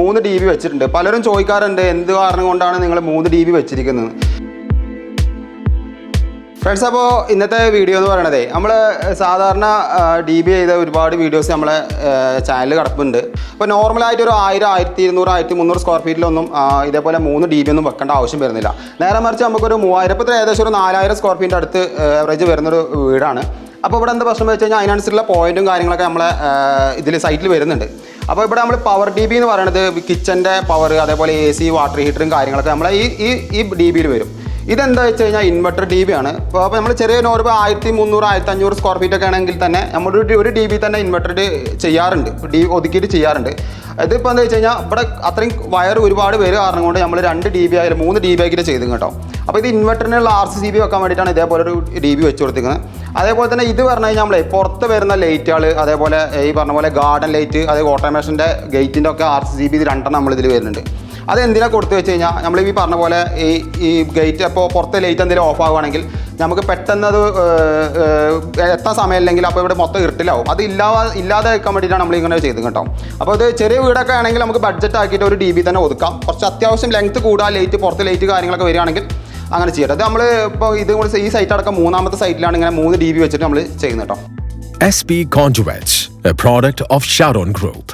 മൂന്ന് D B വെച്ചിട്ടുണ്ട്. പലരും ചോദിക്കാറുണ്ട് എന്ത് കാരണം കൊണ്ടാണ് നിങ്ങൾ മൂന്ന് ഡി ബി വെച്ചിരിക്കുന്നത്? ഫ്രണ്ട്സ് അപ്പോൾ ഇന്നത്തെ വീഡിയോ എന്ന് പറയണതേ നമ്മൾ സാധാരണ ഡി ബി ചെയ്ത ഒരുപാട് വീഡിയോസ് നമ്മളെ ചാനലിൽ കിടപ്പുണ്ട്. അപ്പോൾ നോർമലായിട്ട് ഒരു ആയിരം ആയിരത്തി ഇരുന്നൂറ് ആയിരത്തി മുന്നൂറ് സ്ക്വയർ ഫീറ്റിലൊന്നും ഇതേപോലെ മൂന്ന് ഡി ബി ഒന്നും വെക്കേണ്ട ആവശ്യം വരുന്നില്ല. നേരെ മറിച്ച് നമുക്കൊരു മൂവായിരം ഇപ്പോൾ ഏകദേശം ഒരു നാലായിരം സ്ക്വയർ ഫീറ്റിന്റെ അടുത്ത് ആവറേജ് വരുന്നൊരു വീടാണ്. അപ്പോൾ ഇവിടെ എന്താ പ്രശ്നം വെച്ച് കഴിഞ്ഞാൽ അതിനനുസരിച്ചുള്ള പോയിന്റും കാര്യങ്ങളൊക്കെ നമ്മളെ ഇതിൽ സൈറ്റിൽ വരുന്നുണ്ട്. അപ്പോൾ ഇവിടെ നമ്മൾ പവർ ഡി ബി എന്ന് പറയുന്നത് കിച്ചന്റെ പവർ അതേപോലെ എ സി വാട്ടർ ഹീറ്ററും കാര്യങ്ങളൊക്കെ നമ്മൾ ഈ ഈ ഈ ഡി ബിയിൽ വരും. ഇതെന്താ വെച്ച് കഴിഞ്ഞാൽ ഇൻവെർട്ടർ ടി ബി ആണ് അപ്പോൾ അപ്പോൾ നമ്മൾ ചെറിയ നോർബ് ആയിരത്തി മുന്നൂറ് ആയിരത്തി അഞ്ഞൂറ് സ്ക്വയർ ഫീറ്റ് ഒക്കെ ആണെങ്കിൽ തന്നെ നമ്മൾ ഒരു ടി വി തന്നെ ഇൻവെർട്ടർ ചെയ്യാറുണ്ട്. ഡി ഒതുക്കിയിട്ട് ചെയ്യാറുണ്ട്. ഇതിപ്പോൾ എന്താ വെച്ച് കഴിഞ്ഞാൽ ഇവിടെ അത്രയും വയർ ഒരുപാട് പേര് കാരണം കൊണ്ട് നമ്മൾ രണ്ട് ഡി ബി ആയാലും മൂന്ന് ഡി ബി ആക്കിയിട്ട് ചെയ്തു കേട്ടോ. അപ്പോൾ ഇത് ഇൻവെർട്ടറിനുള്ള ആർ സി സി ബി വെക്കാൻ വേണ്ടിയിട്ടാണ് ഇതേപോലെ ഒരു ഡി ബി വെച്ച് കൊടുത്തിരിക്കുന്നത് അതേപോലെ തന്നെ ഇത് പറഞ്ഞു കഴിഞ്ഞാൽ നമ്മളെ പുറത്ത് വരുന്ന ലൈറ്റുകൾ അതേപോലെ ഈ പറഞ്ഞ പോലെ ഗാർഡൻ ലൈറ്റ് അതേ ഓട്ടോമേഷന്റെ ഗേറ്റിന്റെ ഒക്കെ ആർ സി സി ബി ഇത് രണ്ടെണ്ണം നമ്മൾ ഇതിൽ വരുന്നുണ്ട്. അത് എന്തിനാ കൊടുത്തു വെച്ച് കഴിഞ്ഞാൽ നമ്മൾ ഈ പറഞ്ഞ പോലെ ഈ ഈ ഗേറ്റ് അപ്പോൾ പുറത്തെ ലൈറ്റ് എന്തെങ്കിലും ഓഫ് ആവുകയാണെങ്കിൽ നമുക്ക് പെട്ടെന്ന് അത് എത്താൻ സമയമില്ലെങ്കിൽ അപ്പോൾ ഇവിടെ മൊത്തം ഇരുട്ടിലാവും. അത് ഇല്ലാതെ ഇല്ലാതെ വെക്കാൻ വേണ്ടിയിട്ടാണ് നമ്മൾ ഇങ്ങനെ ചെയ്തു കേട്ടോ. അപ്പോൾ ഇത് ചെറിയ വീടൊക്കെ ആണെങ്കിൽ നമുക്ക് ബഡ്ജറ്റ് ആക്കിയിട്ട് ഒരു ഡി ബി തന്നെ ഒതുക്കാം. കുറച്ച് അത്യാവശ്യം ലെങ്ത് കൂടാ ലൈറ്റ് പുറത്ത് ലൈറ്റ് കാര്യങ്ങളൊക്കെ വരികയാണെങ്കിൽ അങ്ങനെ ചെയ്യട്ടെ അത് നമ്മൾ ഇപ്പോൾ ഇത് കൂടി ഈ സൈറ്റ് അടക്കം മൂന്നാമത്തെ സൈറ്റിലാണ് ഇങ്ങനെ മൂന്ന് ഡി ബി വെച്ചിട്ട് നമ്മൾ ചെയ്യുന്നത് കേട്ടോ. S P Conduits, a product of Sharon Group.